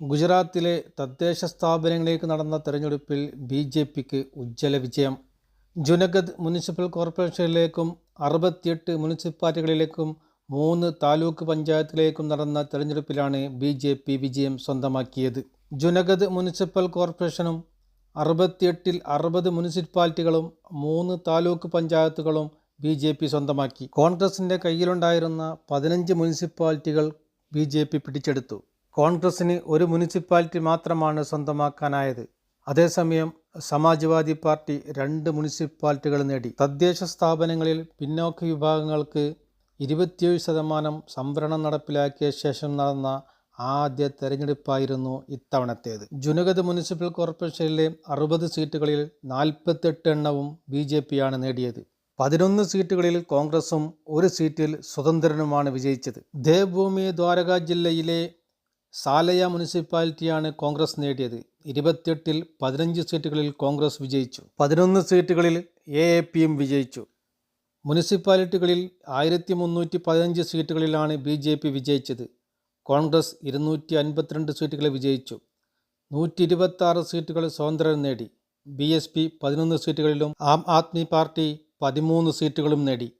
ഗുജറാത്തിലെ തദ്ദേശ സ്ഥാപനങ്ങളിലേക്ക് നടന്ന തെരഞ്ഞെടുപ്പിൽ ബി ജെ പിക്ക് ഉജ്ജ്വല വിജയം. ജുനഗദ് മുനിസിപ്പൽ കോർപ്പറേഷനിലേക്കും അറുപത്തിയെട്ട് മുനിസിപ്പാലിറ്റികളിലേക്കും മൂന്ന് താലൂക്ക് പഞ്ചായത്തിലേക്കും നടന്ന തെരഞ്ഞെടുപ്പിലാണ് ബി ജെ പി വിജയം സ്വന്തമാക്കിയത്. ജുനഗദ് മുനിസിപ്പൽ കോർപ്പറേഷനും അറുപത്തിയെട്ടിൽ അറുപത് മുനിസിപ്പാലിറ്റികളും മൂന്ന് താലൂക്ക് പഞ്ചായത്തുകളും ബി ജെ പി സ്വന്തമാക്കി. കോൺഗ്രസിന്റെ കയ്യിലുണ്ടായിരുന്ന പതിനഞ്ച് മുനിസിപ്പാലിറ്റികൾ ബി ജെ പി പിടിച്ചെടുത്തു. കോൺഗ്രസിന് ഒരു മുനിസിപ്പാലിറ്റി മാത്രമാണ് സ്വന്തമാക്കാനായത്. അതേസമയം സമാജ്വാദി പാർട്ടി രണ്ട് മുനിസിപ്പാലിറ്റികൾ നേടി. തദ്ദേശ സ്ഥാപനങ്ങളിൽ പിന്നോക്ക വിഭാഗങ്ങൾക്ക് ഇരുപത്തിയേഴ് ശതമാനം സംവരണം നടപ്പിലാക്കിയ ശേഷം നടന്ന ആദ്യ തെരഞ്ഞെടുപ്പായിരുന്നു ഇത്തവണത്തേത്. ജുനഗദ് മുനിസിപ്പൽ കോർപ്പറേഷനിലെ അറുപത് സീറ്റുകളിൽ നാൽപ്പത്തെട്ട് എണ്ണവും ബി ജെ പിയാണ് നേടിയത്. പതിനൊന്ന് സീറ്റുകളിൽ കോൺഗ്രസും ഒരു സീറ്റിൽ സ്വതന്ത്രനുമാണ് വിജയിച്ചത്. ദേവ്ഭൂമി ദ്വാരക ജില്ലയിലെ സാലയ മുനിസിപ്പാലിറ്റിയാണ് കോൺഗ്രസ് നേടിയത്. ഇരുപത്തിയെട്ടിൽ പതിനഞ്ച് സീറ്റുകളിൽ കോൺഗ്രസ് വിജയിച്ചു. പതിനൊന്ന് സീറ്റുകളിൽ എ എ പിയും വിജയിച്ചു. മുനിസിപ്പാലിറ്റികളിൽ ആയിരത്തി മുന്നൂറ്റി പതിനഞ്ച് സീറ്റുകളിലാണ് ബി ജെ പി വിജയിച്ചത്. കോൺഗ്രസ് ഇരുന്നൂറ്റി അൻപത്തിരണ്ട് സീറ്റുകളെ വിജയിച്ചു. നൂറ്റി ഇരുപത്തി ആറ് സീറ്റുകൾ സ്വതന്ത്രം നേടി. ബി എസ് പി പതിനൊന്ന് സീറ്റുകളിലും ആം ആദ്മി പാർട്ടി പതിമൂന്ന് സീറ്റുകളും നേടി.